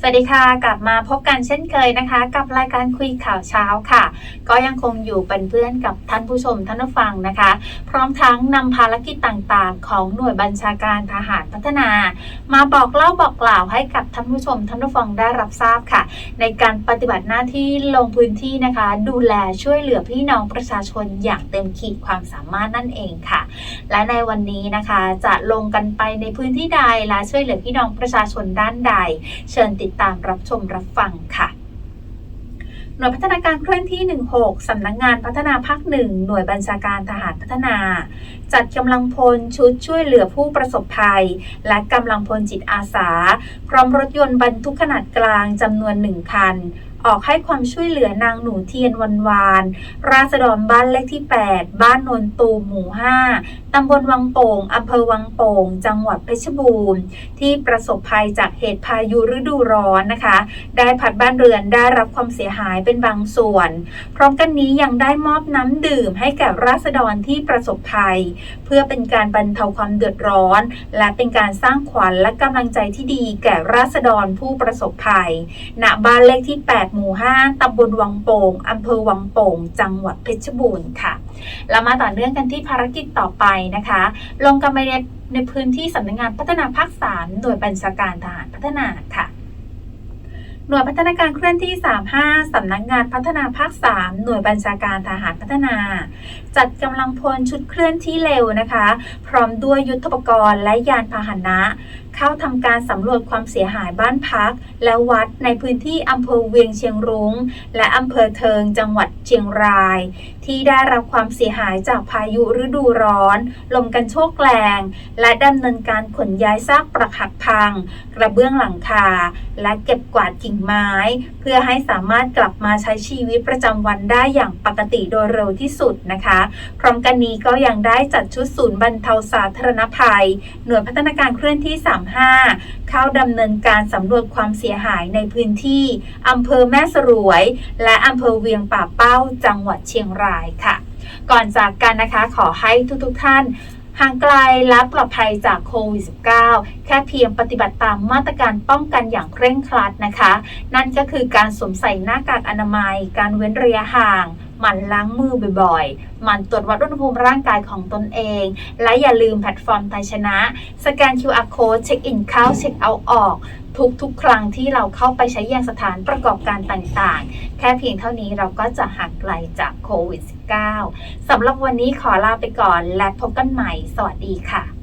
สวัสดีค่ะ กลับมาพบกันเช่นเคยนะคะ กับรายการคุยข่าวเช้าค่ะ ก็ยังคงอยู่เป็นเพื่อนกับท่านผู้ชมท่านผู้ฟังนะคะ พร้อมทั้งนำภารกิจต่างๆ ของหน่วยบัญชาการทหารพัฒนา มาบอกเล่าบอกกล่าวให้กับท่านผู้ชมท่านผู้ฟังได้รับทราบค่ะ ในการปฏิบัติหน้าที่ลงพื้นที่นะคะ ดูแลช่วยเหลือพี่น้องประชาชนอย่างเต็มขีดความสามารถนั่นเองค่ะ และในวันนี้นะคะจะลงกันไปในพื้นที่ใดและช่วยเหลือพี่น้องประชาชนด้านใด เชิญติดตามรับชมรับฟังค่ะหน่วยพัฒนาการเคลื่อนที่ 16 สำนักงงานพัฒนาภาคหนึ่งหน่วยบัญชาการทหารพัฒนา จัดกำลังพลชุดช่วยเหลือผู้ประสบภัย และกำลังพลจิตอาสา พร้อมรถยนต์บรรทุกขนาดกลางจำนวนหนึ่งคัน ออกให้ความช่วยเหลือนางหนูเทียนวันวาน ราษฎรบ้านเลขที่ 8 บ้านนนตูหมู่ 5 ตำบลวังโป่งอำเภอวังโป่ง จังหวัดเพชรบูรณ์ ที่ประสบภัยจากเหตุพายุฤดูร้อนนะคะ ได้พัดบ้านเรือนได้รับความเสียหายเป็นบางส่วน พร้อมกันนี้ยังได้มอบน้ำดื่มให้แก่ราษฎรที่ประสบภัย เพื่อเป็นการบรรเทาความเดือดร้อน และเป็นการสร้างขวัญและกำลังใจที่ดีแก่ราษฎรผู้ประสบภัย ณ บ้านเลขที่ 8หมู่5ตำบลวังโป่งอำเภอวังโป่ง จังหวัดเพชรบูรณ์ค่ะ แล้วมาต่อเนื่องกันที่ภารกิจต่อไปนะคะ ลงกำลังในพื้นที่สำนักงานพัฒนาภาค 3 โดยบัญชาการทหารพัฒนา หน่วยพัฒนาการเคลื่อนที่ 35 สำนักงานพัฒนาภาค 3 หน่วยบัญชาการทหารพัฒนา จัดกำลังพลชุดเคลื่อนที่เร็วนะคะ พร้อมด้วยยุทธปกรณ์และยานพาหนะ เข้าทำการสำรวจความเสียหายบ้านพัก และวัดในพื้นที่อำเภอเวียงเชียงรุง้ง และอำเภอเทิงจังหวัด เชียงราย ที่ได้รับความเสียหายจากพายุฤดูร้อน ลมกันโชกแรงและดำเนินการขนย้ายซากปรักหักพัง กระเบื้องหลังคา และเก็บกวาดกิ่งไม้ เพื่อให้สามารถกลับมาใช้ชีวิตประจำวันได้อย่างปกติโดยเร็วที่สุดนะคะ พร้อมกันนี้ก็ยังได้จัดชุดศูนย์บรรเทาสาธารณภัย หน่วยพัฒนาการเคลื่อนที่ 35 เข้าดำเนินการสำรวจความเสียหายในพื้นที่อำเภอแม่สรวย และอำเภอเวียงป่าเป้าจังหวัดเชียงรายค่ะ ก่อนจากกันนะคะขอให้ทุกๆท่านห่างไกลและปลอดภัยจากโควิด -19 แค่เพียงปฏิบัติตามมาตรการป้องกันอย่างเคร่งครัดนะคะ นั่นก็คือการสวมใส่หน้ากากอนามัย การเว้นระยะห่างหมั่นล้างมือบ่อยๆ หมั่นตรวจวัดอุณหภูมิร่างกายของตนเอง และอย่าลืมแพลตฟอร์มไทยชนะ สแกน QR code เช็คอินเข้าเช็คเอาท์ออก ทุกๆ ครั้งที่เราเข้าไปใช้ยังสถานประกอบการต่างๆ แค่เพียงเท่านี้เราก็จะห่างไกลจากโควิด -19 สำหรับวันนี้ขอลาไปก่อนและพบกันใหม่ สวัสดีค่ะ